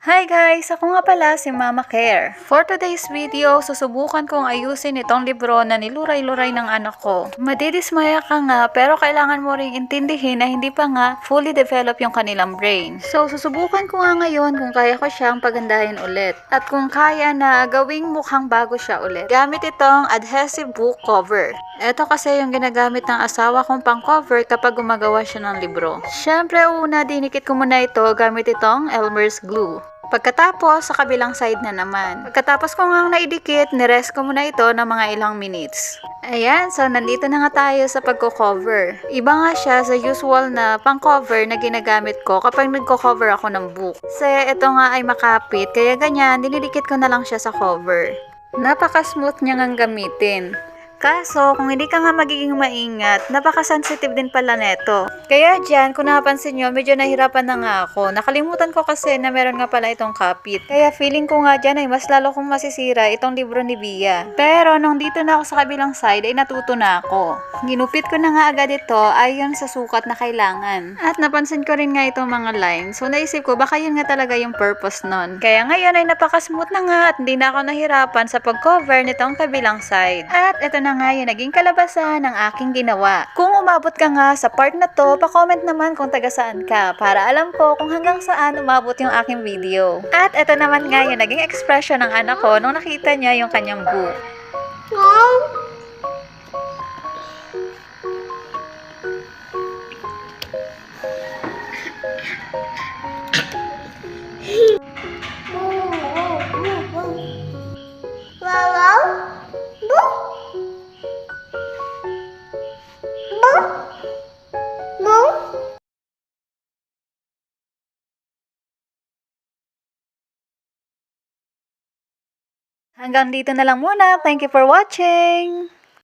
Hi guys! Ako nga pala si Mama Care. For today's video, susubukan kong ayusin itong libro na niluray-luray ng anak ko. Madidismaya ka nga, pero kailangan mo ring intindihin na hindi pa nga fully develop yung kanilang brain. So, susubukan ko nga ngayon kung kaya ko siyang pagandahin ulit. At kung kaya na gawing mukhang bago siya ulit. Gamit itong adhesive book cover. Ito kasi yung ginagamit ng asawa kong pang cover kapag gumagawa siya ng libro. Siyempre, una, dinikit ko muna ito gamit itong Elmer's glue. Pagkatapos, sa kabilang side na naman. Pagkatapos ko nga naidikit, nirest ko muna ito ng mga ilang minutes. Ayan, so nandito na nga tayo sa pagko-cover. Iba nga siya sa usual na pang-cover na ginagamit ko kapag nagko-cover ako ng book. Kasi ito nga ay makapit, kaya ganyan, dinidikit ko na lang siya sa cover. Napaka-smooth niya ngang gamitin. Kaso, kung hindi ka nga magiging maingat, napaka-sensitive din pala neto. Kaya dyan, kung napansin nyo, medyo nahirapan na nga ako. Nakalimutan ko kasi na meron nga pala itong kapit. Kaya feeling ko nga dyan ay mas lalo kong masisira itong libro ni Bia. Pero nung dito na ako sa kabilang side, ay natuto na ako. Ginupit ko na nga agad ito ayon sa sukat na kailangan. At napansin ko rin nga itong mga lines. So naisip ko, baka yun nga talaga yung purpose nun. Kaya ngayon ay napaka-smooth na nga at hindi na ako nahirapan sa pag-cover nitong kabilang side. At ito na nga yung naging kalabasan ng aking ginawa. Kung umabot ka nga sa part na to, pa-comment naman kung taga saan ka para alam ko kung hanggang saan umabot yung aking video. At ito naman nga yung naging expression ng anak ko nung nakita niya yung kanyang book. Hanggang dito na lang muna. Thank you for watching!